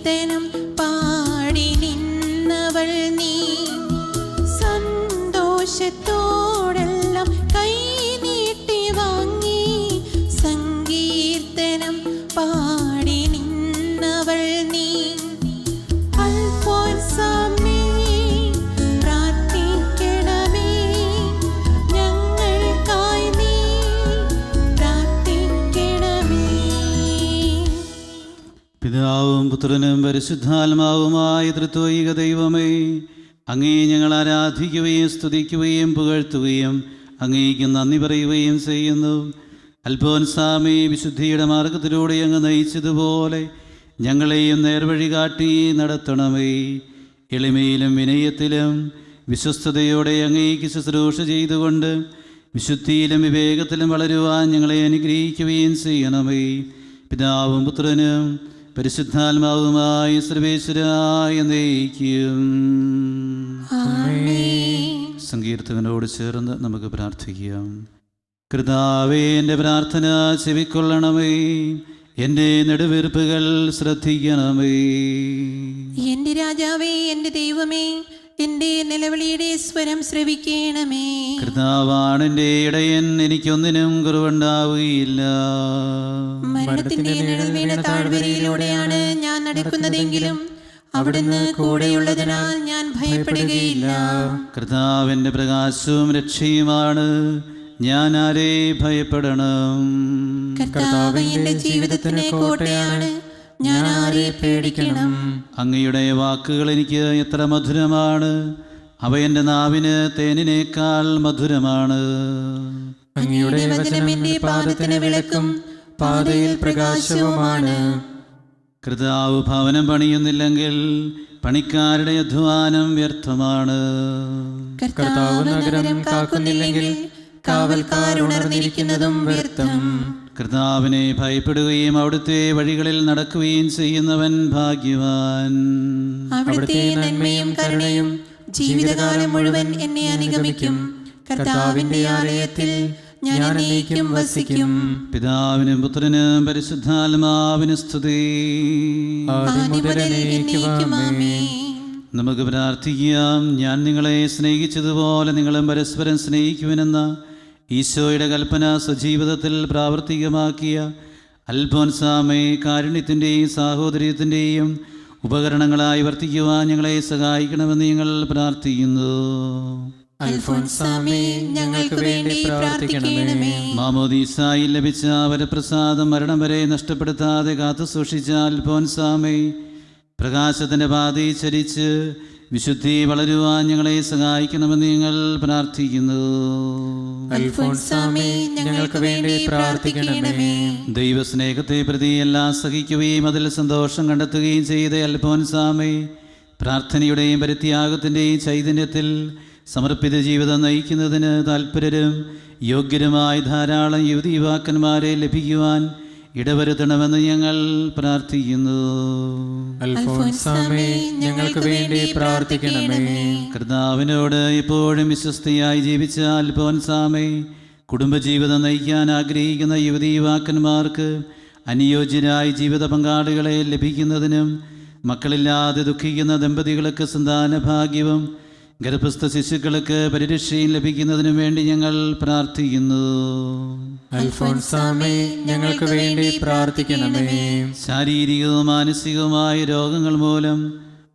tem പുത്രനും പരിശുദ്ധാത്മാവുമായ തൃത്വൈക ദൈവമേ അങ്ങേ ഞങ്ങൾ ആരാധിക്കുകയും സ്തുതിക്കുകയും പുകഴ്ത്തുകയും അങ്ങേക്ക് നന്ദി പറയുകയും ചെയ്യുന്നു. അൽഫോൻസാമി വിശുദ്ധിയുടെ മാർഗത്തിലൂടെ അങ്ങ് നയിച്ചതുപോലെ ഞങ്ങളെയും നേർവഴി കാട്ടി നടത്തണമേ. എളിമയിലും വിനയത്തിലും വിശ്വസ്തയോടെ അങ്ങേക്ക് ശുശ്രൂഷ ചെയ്തുകൊണ്ട് വിശുദ്ധിയിലും വിവേകത്തിലും വളരുവാൻ ഞങ്ങളെ അനുഗ്രഹിക്കുകയും ചെയ്യണമേ. പിതാവും പുത്രനും പരിശുദ്ധാത്മാവുമായി സർവേശ്വരായ നയിക്കും സങ്കീർത്തകനോട് ചേർന്ന് നമുക്ക് പ്രാർത്ഥിക്കാം. കൃതാവേ എന്റെ പ്രാർത്ഥന ചെവിക്കൊള്ളണമേ. എന്റെ നെടുവീർപ്പുകൾ ശ്രദ്ധിക്കണമേ. എന്റെ രാജാവേ എന്റെ ദൈവമേ എന്റെ നിലവിളിയുടെ സ്വരം ശ്രവിക്കണമേ. കൃതാവാണ് എന്റെ ഇടയൻ എനിക്കൊന്നിനും കുറവുണ്ടാവുകയില്ല. മരണത്തിന്റെ നിഴൽ വീണ താഴ്വരയിലൂടെയാണ് ഞാൻ നടക്കുന്നതെങ്കിലും അവിടുന്ന് കൂടെയുള്ളതിനാൽ ഞാൻ ഭയപ്പെടുകയില്ല. കൃതാവിന്റെ പ്രകാശവും രക്ഷയുമാണ്. ഞാൻ ആരെ ഭയപ്പെടണം? കർത്താവ് എന്റെ ജീവിതത്തിന് കോട്ടയാണ്. ഞാൻ ആരെ പേടിക്കണം? അങ്ങയുടെ വാക്കുകൾ എനിക്ക് എത്ര മധുരമാണ്. അവ എന്റെ നാവിന് തേനിനേക്കാൾ മധുരമാണ്. അങ്ങയുടെ വചനം എന്റെ പാദത്തിന് വിളക്കും. പാതയിൽ പ്രകാശവുമാണ്. കൃതാവ് ഭവനം പണിയുന്നില്ലെങ്കിൽ പണിക്കാരുടെ അധ്വാനം വ്യർത്ഥമാണ്. കർത്താവ് നഗരം കാക്കുന്നില്ലെങ്കിൽ കാവൽക്കാർ ഉണർന്നിരിക്കുന്നതും വ്യർത്ഥം. കർത്താവിനെ ഭയപ്പെടുകയും അവിടുത്തെ വഴികളിൽ നടക്കുകയും ചെയ്യുന്നവൻ ഭാഗ്യവാൻ. അവിടുത്തെ നന്മയും കരുണയും ജീവിതകാലം മുഴുവൻ എന്നെ അനുഗമിക്കും. കർത്താവിന്റെ ആലയത്തിൽ ഞാൻ എന്നേക്കും വസിക്കും. പിതാവിനും പുത്രനും പരിശുദ്ധാത്മാവിന് സ്തുതി. ആദ്യം എന്നേക്കും ആമേൻ. നമുക്ക് പ്രാർത്ഥിക്കാം. ഞാൻ നിങ്ങളെ സ്നേഹിച്ചതുപോലെ നിങ്ങളും പരസ്പരം സ്നേഹിക്കുമെന്ന ഈശോയുടെ കൽപ്പന സ്വജീവിതത്തിൽ പ്രാവർത്തികമാക്കിയ അൽഫോൻസാമയെ കാരുണ്യത്തിന്റെയും സാഹോദര്യത്തിന്റെയും ഉപകരണങ്ങളായി വർത്തിക്കുവാൻ ഞങ്ങളെ സഹായിക്കണമെന്ന് ഞങ്ങൾ പ്രാർത്ഥിക്കുന്നു. മാമോദീസായി ഞങ്ങൾക്ക് വേണ്ടി പ്രാർത്ഥിക്കണമേ. മാമോദീസായിൽ ലഭിച്ച വരപ്രസാദം മരണം വരെ നഷ്ടപ്പെടുത്താതെ കാത്തു സൂക്ഷിച്ച അൽഫോൻസാമയെ പ്രകാശത്തിന്റെ പാതയിൽ ചരിച്ച് വിശുദ്ധി വളരുവാൻ ഞങ്ങളെ സഹായിക്കണമെന്ന് ഞങ്ങൾ പ്രാർത്ഥിക്കുന്നു. ഞങ്ങൾക്ക് വേണ്ടി പ്രാർത്ഥിക്കണമേ. ദൈവസ്നേഹത്തെ പ്രതി എല്ലാം സഹിക്കുകയും അതിൽ സന്തോഷം കണ്ടെത്തുകയും ചെയ്ത അൽഫോൻസാമെ പ്രാർത്ഥനയുടെയും പരിത്യാഗത്തിന്റെയും ചൈതന്യത്തിൽ സമർപ്പിത ജീവിതം നയിക്കുന്നതിന് താൽപര്യരും യോഗ്യരുമായ ധാരാളം യുവതി യുവാക്കന്മാരെ ലഭിക്കുവാൻ ഇടവരുത്തണമെന്ന് ഞങ്ങൾ പ്രാർത്ഥിക്കുന്നു. അൽഫോൻസാമേ ഞങ്ങൾക്ക് വേണ്ടി പ്രാർത്ഥിക്കണമേ. കർത്താവിനോട് ഇപ്പോഴും വിശ്വസ്തയായി ജീവിച്ച അൽഫോൻസാമേ കുടുംബജീവിതം നയിക്കാൻ ആഗ്രഹിക്കുന്ന യുവതി യുവാക്കന്മാർക്ക് അനുയോജ്യരായി ജീവിത പങ്കാളികളെ ലഭിക്കുന്നതിനും മക്കളില്ലാതെ ദുഃഖിക്കുന്ന ദമ്പതികൾക്ക് സന്താന ഭാഗ്യവും ഗർഭസ്ഥ ശിശുക്കൾക്ക് പരിരക്ഷയും ലഭിക്കുന്നതിനു വേണ്ടി ഞങ്ങൾ പ്രാർത്ഥിക്കുന്നു. അൽഫോൻസാമേ ഞങ്ങൾക്ക് വേണ്ടി പ്രാർത്ഥിക്കണമേ. ശാരീരികവും മാനസികവുമായ രോഗങ്ങൾ മൂലം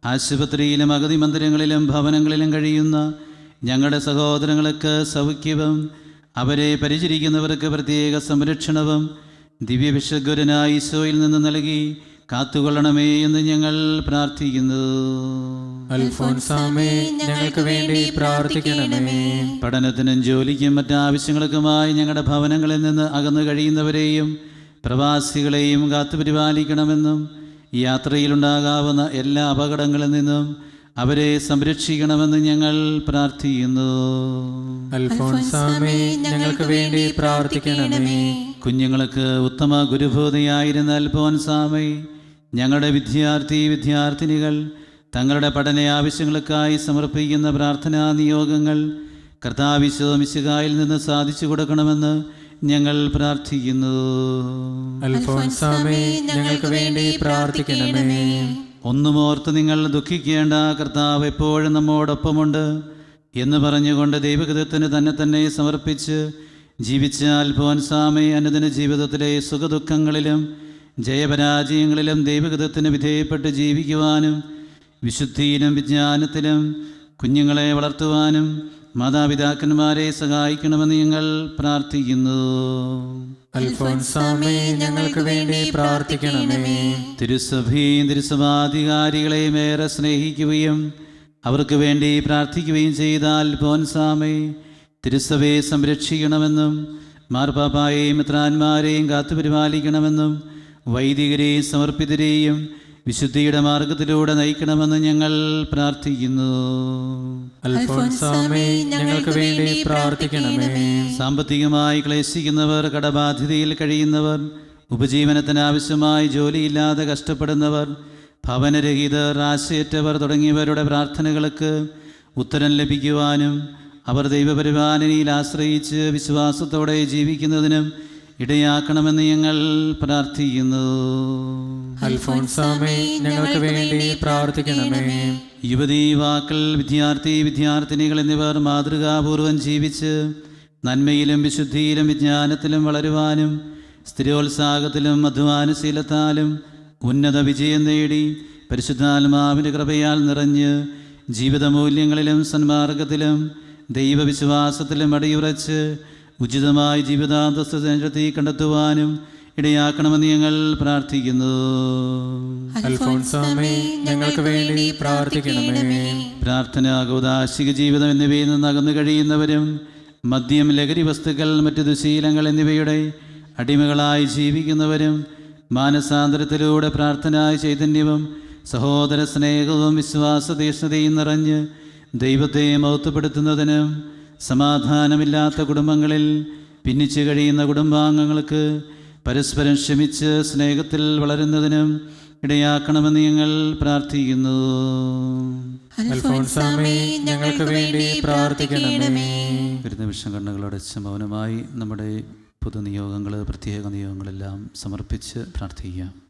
ആശുപത്രിയിലും അഗതി മന്ദിരങ്ങളിലും ഭവനങ്ങളിലും കഴിയുന്ന ഞങ്ങളുടെ സഹോദരങ്ങൾക്ക് സൗഖ്യവും അവരെ പരിചരിക്കുന്നവർക്ക് പ്രത്യേക സംരക്ഷണവും ദിവ്യവിശ്വഗുരനായ ഈശോയിൽ നിന്ന് നൽകി കാത്തുകൊള്ളണമേ എന്ന് ഞങ്ങൾ പ്രാർത്ഥിക്കുന്നു. അൽഫോൻസാമേ ഞങ്ങൾക്ക് വേണ്ടി പ്രാർത്ഥിക്കണമേ. പഠനത്തിനും ജോലിക്കും മറ്റാവശ്യങ്ങൾക്കുമായി ഞങ്ങളുടെ ഭവനങ്ങളിൽ നിന്ന് അകന്നു കഴിയുന്നവരെയും പ്രവാസികളെയും കാത്തുപരിപാലിക്കണമെന്നും യാത്രയിലുണ്ടാകാവുന്ന എല്ലാ അപകടങ്ങളിൽ നിന്നും അവരെ സംരക്ഷിക്കണമെന്ന് ഞങ്ങൾ പ്രാർത്ഥിക്കുന്നു. അൽഫോൻസാമേ ഞങ്ങൾക്ക് വേണ്ടി പ്രാർത്ഥിക്കണമേ. കുഞ്ഞുങ്ങൾക്ക് ഉത്തമ ഗുരുഭൂതയായിരുന്ന അൽഫോൻസാമൈ ഞങ്ങളുടെ വിദ്യാർത്ഥി വിദ്യാർത്ഥിനികൾ തങ്ങളുടെ പഠന ആവശ്യങ്ങൾക്കായി സമർപ്പിക്കുന്ന പ്രാർത്ഥനാ നിയോഗങ്ങൾ കർത്താവിശ്വമിശുകായിൽ നിന്ന് സാധിച്ചു കൊടുക്കണമെന്ന് ഞങ്ങൾ പ്രാർത്ഥിക്കുന്നു. അൽഫോൻസാമേ ഞങ്ങൾക്ക് വേണ്ടി പ്രാർത്ഥിക്കണമേ. ഒന്നുമോർത്ത് നിങ്ങൾ ദുഃഖിക്കേണ്ട കർത്താവ് എപ്പോഴും നമ്മോടൊപ്പമുണ്ട് എന്ന് പറഞ്ഞുകൊണ്ട് ദൈവഗതത്തിന് തന്നെ തന്നെ സമർപ്പിച്ച് ജീവിച്ച അൽഫോൻസാമി അനുദിന ജീവിതത്തിലെ സുഖദുഃഖങ്ങളിലും ജയപരാജയങ്ങളിലും ദൈവഗതത്തിന് വിധേയപ്പെട്ട് ജീവിക്കുവാനും വിശുദ്ധിയിലും വിജ്ഞാനത്തിലും കുഞ്ഞുങ്ങളെ വളർത്തുവാനും മാതാപിതാക്കന്മാരെ സഹായിക്കണമെന്ന് ഞങ്ങൾ പ്രാർത്ഥിക്കുന്നു. അൽഫോൻസാമേ ഞങ്ങൾക്ക് വേണ്ടി പ്രാർത്ഥിക്കണമേ. തിരുസഭയും തിരുസഭാധികാരികളെയും ഏറെ സ്നേഹിക്കുകയും അവർക്ക് വേണ്ടി പ്രാർത്ഥിക്കുകയും ചെയ്താൽ പോൻസാമേ തിരുസഭയെ സംരക്ഷിക്കണമെന്നും മാർപ്പാപ്പായെയും മിത്രാന്മാരെയും കാത്തുപരിപാലിക്കണമെന്നും വൈദികരെയും സമർപ്പിതരെയും വിശുദ്ധിയുടെ മാർഗത്തിലൂടെ നയിക്കണമെന്ന് ഞങ്ങൾ പ്രാർത്ഥിക്കുന്നു. അൽഫോൻസാമേ ഞങ്ങൾക്ക് വേണ്ടി പ്രാർത്ഥിക്കണമേ. സാമ്പത്തികമായി ക്ലേശിക്കുന്നവർ കടബാധ്യതയിൽ കഴിയുന്നവർ ഉപജീവനത്തിന് ആവശ്യമായി ജോലിയില്ലാതെ കഷ്ടപ്പെടുന്നവർ ഭവനരഹിതർ ആശയറ്റവർ തുടങ്ങിയവരുടെ പ്രാർത്ഥനകൾക്ക് ഉത്തരം ലഭിക്കുവാനും അവർ ദൈവപരിപാലനയിൽ ആശ്രയിച്ച് വിശ്വാസത്തോടെ ജീവിക്കുന്നതിനും ഇടയാക്കണമെന്ന് ഞങ്ങൾ പ്രാർത്ഥിക്കുന്നു. അൽഫോൻസാമേ ഞങ്ങൾക്ക് വേണ്ടി പ്രാർത്ഥിക്കണമേ. യുവതി യുവാക്കൾ വിദ്യാർത്ഥി വിദ്യാർത്ഥിനികൾ എന്നിവർ മാതൃകാപൂർവം ജീവിച്ച് നന്മയിലും വിശുദ്ധിയിലും വിജ്ഞാനത്തിലും വളരുവാനും സ്ഥിരോത്സാഹത്തിലും അധ്വാനശീലത്താലും ഉന്നത വിജയം നേടി പരിശുദ്ധാത്മാവിന്റെ കൃപയാൽ നിറഞ്ഞ് ജീവിതമൂല്യങ്ങളിലും സന്മാർഗത്തിലും ദൈവവിശ്വാസത്തിലും അടിയുറച്ച് ഉചിതമായ ജീവിതാന്തസ്ഥ കണ്ടെത്തുവാനും ഇടയാക്കണമെന്ന് ഞങ്ങൾ പ്രാർത്ഥിക്കുന്നു. അൽഫോൻസാമേ ഞങ്ങൾക്ക് വേണ്ടി പ്രാർത്ഥിക്കണമേ. പ്രാർത്ഥന ഗൗദാശിക ജീവിതം എന്നിവയിൽ നിന്ന് അകന്നു കഴിയുന്നവരും മദ്യം ലഹരി വസ്തുക്കൾ മറ്റ് ദുശീലങ്ങൾ എന്നിവയുടെ അടിമകളായി ജീവിക്കുന്നവരും മാനസാന്തരത്തിലൂടെ പ്രാർത്ഥന ചൈതന്യവും സഹോദര സ്നേഹവും വിശ്വാസ തീഷ്ണതയും നിറഞ്ഞ് ദൈവത്തെ മഹത്വപ്പെടുത്തുന്നതിനും സമാധാനമില്ലാത്ത കുടുംബങ്ങളിൽ ഭിന്നിച്ചു കഴിയുന്ന കുടുംബാംഗങ്ങൾക്ക് പരസ്പരം ക്ഷമിച്ച് സ്നേഹത്തിൽ വളരുന്നതിനും ഇടയാക്കണമെന്ന് ഞങ്ങൾ പ്രാർത്ഥിക്കുന്നു. അൽഫോൻസാമേ ഞങ്ങൾക്ക് വേണ്ടി പ്രാർത്ഥിക്കണമേ. ഒരു നിമിഷം കണ്ണുകളടച്ച് മൗനമായി നമ്മുടെ പൊതുനിയോഗങ്ങൾ പ്രത്യേക നിയോഗങ്ങളെല്ലാം സമർപ്പിച്ച് പ്രാർത്ഥിക്കാം.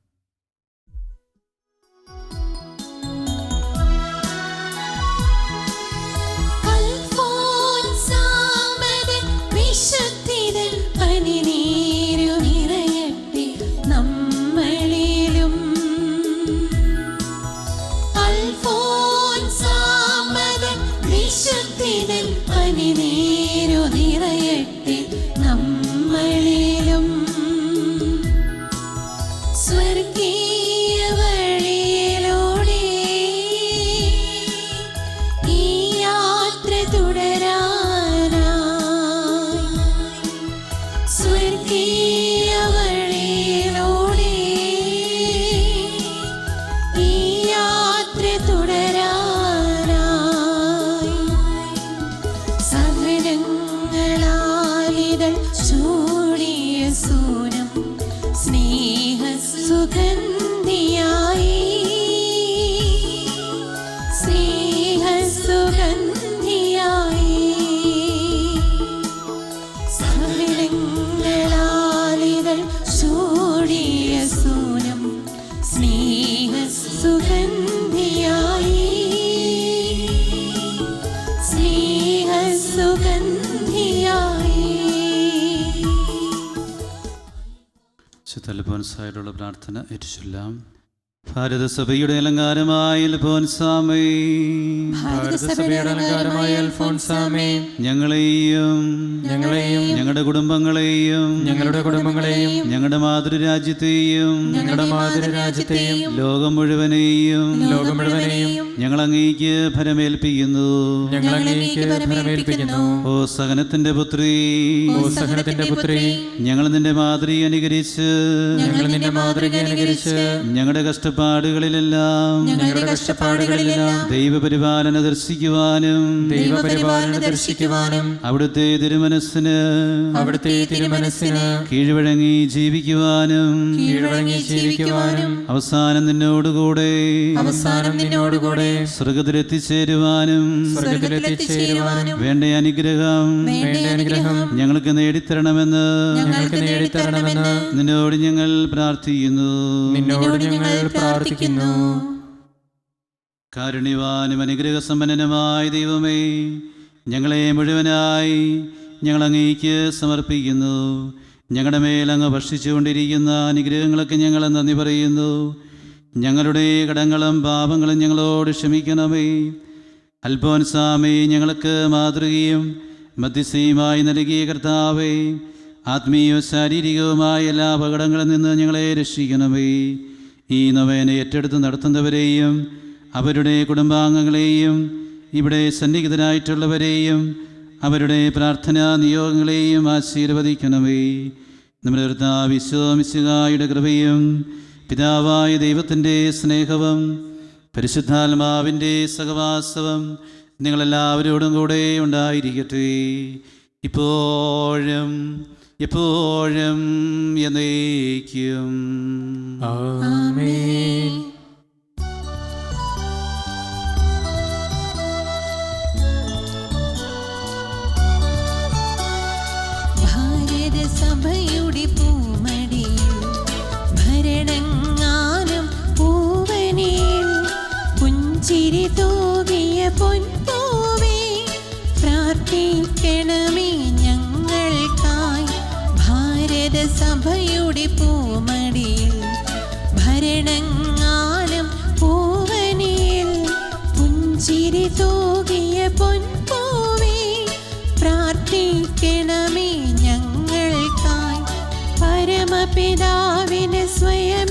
ശുദ്ധൽഫോൻസായിട്ടുള്ള പ്രാർത്ഥന ഏറ്റുചൊല്ലാം ഭാരതസഭയുടെ അലങ്കാരമായ ഞങ്ങളെയും ഞങ്ങളെയും ഞങ്ങളുടെ കുടുംബങ്ങളെയും ഞങ്ങളുടെ കുടുംബങ്ങളെയും ഞങ്ങളുടെ മാതൃരാജ്യത്തെയും ഞങ്ങളുടെ മാതൃരാജ്യത്തെയും ലോകം മുഴുവനെയും ലോകം മുഴുവനെയും ഞങ്ങൾ അങ്ങേക്ക് ഫലമേൽപ്പിക്കുന്നു ഞങ്ങൾ അങ്ങേക്ക് ഫലമേൽപ്പിക്കുന്നു ഓ സഹനത്തിന്റെ പുത്രി ഓ സഹനത്തിന്റെ പുത്രി ഞങ്ങൾ നിന്റെ മാതൃ അനുകരിച്ച് ഞങ്ങൾ നിന്റെ മാതൃക അനുകരിച്ച് ഞങ്ങളുടെ കഷ്ടപ്പാടുകളിലെല്ലാം ഞങ്ങളുടെ കഷ്ടപ്പാടുകളിലെല്ലാം ദൈവപരിപാലന ദർശിക്കുവാനും ദൈവപരിപാലന ദർശിക്കുവാനും അവിടുത്തെ തിരുമനസ്സിന് അവിടുത്തെ തിരുമനസ്സിന് കീഴ്വഴങ്ങി ജീവിക്കുവാനും കീഴ്വഴങ്ങി ജീവിക്കുവാനും അവസാനം നിന്നോടുകൂടെ അവസാനം നിന്നോടുകൂടെ സ്വർഗത്തിലെത്തിച്ചേരുവാനും സ്വർഗത്തിലെത്തിച്ചേരുവാനും വേണ്ട അനുഗ്രഹം വേണ്ട അനുഗ്രഹം ഞങ്ങൾക്ക് നേടിത്തരണമെന്ന് ഞങ്ങൾക്ക് നേടിത്തരണമെന്ന് നിന്നോട് ഞങ്ങൾ പ്രാർത്ഥിക്കുന്നു. നിന്നോട് ഞങ്ങൾ പ്രാർത്ഥിക്കുന്നു കാരുണ്യവാനും അനുഗ്രഹസമ്പന്നനുമായ ദൈവമേ ഞങ്ങളെ മുഴുവനായി ഞങ്ങൾ അങ്ങേക്ക് സമർപ്പിക്കുന്നു. ഞങ്ങളുടെ മേൽ അങ്ങ് ഭക്ഷിച്ചുകൊണ്ടിരിക്കുന്ന അനുഗ്രഹങ്ങളൊക്കെ ഞങ്ങൾ നന്ദി പറയുന്നു. ഞങ്ങളുടെ കടങ്ങളും പാപങ്ങളും ഞങ്ങളോട് ക്ഷമിക്കണമേ. അൽഫോൻസാമേ ഞങ്ങൾക്ക് മാതൃകയും മധ്യസ്ഥയുമായി നൽകിയ കർത്താവേ ആത്മീയവും ശാരീരികവുമായ എല്ലാ അപകടങ്ങളിൽ നിന്ന് ഞങ്ങളെ രക്ഷിക്കണമേ. ഈ നൊവേന ഏറ്റെടുത്ത് നടത്തുന്നവരെയും അവരുടെ കുടുംബാംഗങ്ങളെയും ഇവിടെ സന്നിഹിതരായിട്ടുള്ളവരെയും അവരുടെ പ്രാർത്ഥനാ നിയോഗങ്ങളെയും ആശീർവദിക്കണമേ. നമ്മുടെ വിശ്വമിശുകായുടെ കൃപയും പിതാവായ ദൈവത്തിന്റെ സ്നേഹവും പരിശുദ്ധാത്മാവിന്റെ സഹവാസവും നിങ്ങളെല്ലാവരോടും കൂടെ ഉണ്ടായിരിക്കട്ടെ. ഇപ്പോഴും എപ്പോഴും എന്നേക്കും. പ്രാർത്ഥിക്കണമേ ഞങ്ങൾക്കായി ഭാരതസഭയുടെ പൂമടിയിൽ ഭരണങ്ങാനം പൂവനിയിൽ പുഞ്ചിരി തൂകിയ പൊൻപൂവേ. പ്രാർത്ഥിക്കണമേ ഞങ്ങൾക്കായി പരമപിതാവിന് സ്വയം